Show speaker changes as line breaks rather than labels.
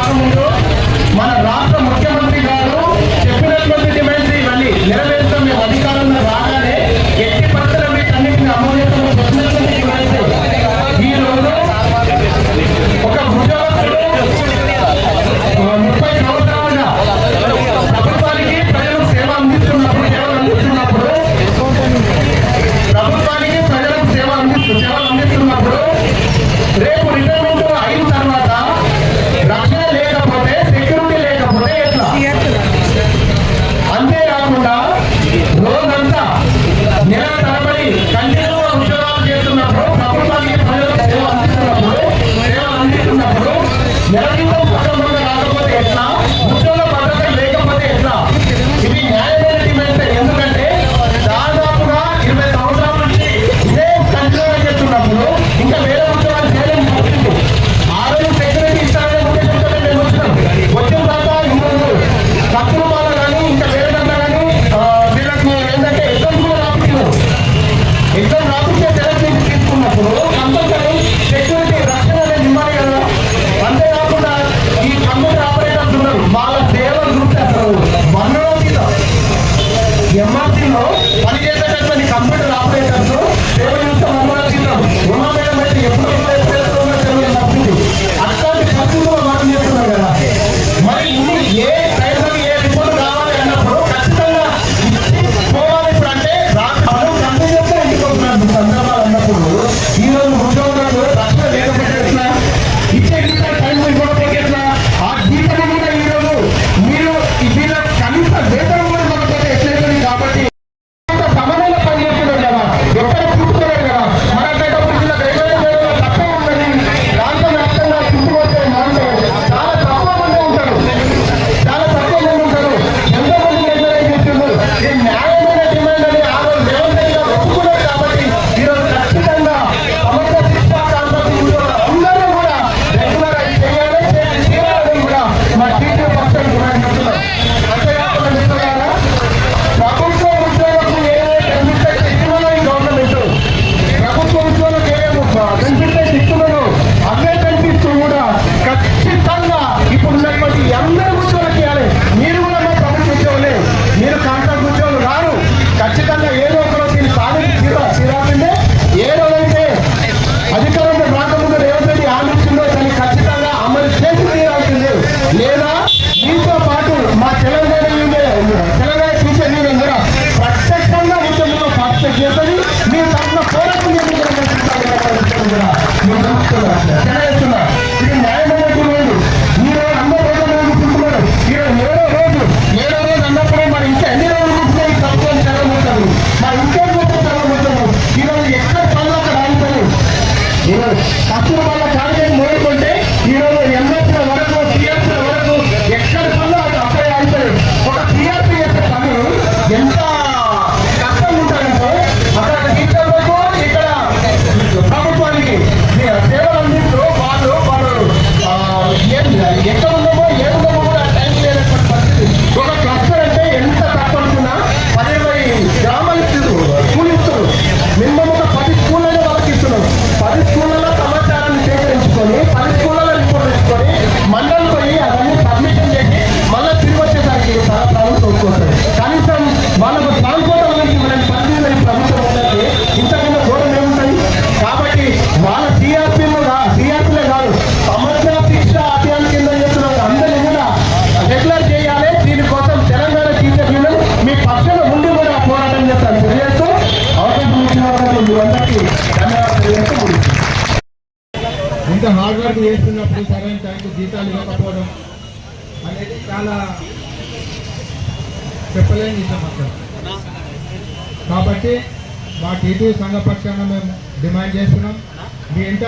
కారణంలో మన రాష్ట్ర Gracias.
ఇంత హార్డ్ వర్క్ చేస్తున్నప్పుడు సరైన టైంకి జీతాలు ఇవ్వకపోవడం అనేది చాలా చెప్పలేని విషయం అక్కడ. కాబట్టి మా టీటీ సంఘ పక్షాన మేము డిమాండ్ చేస్తున్నాం. మీ ఇంత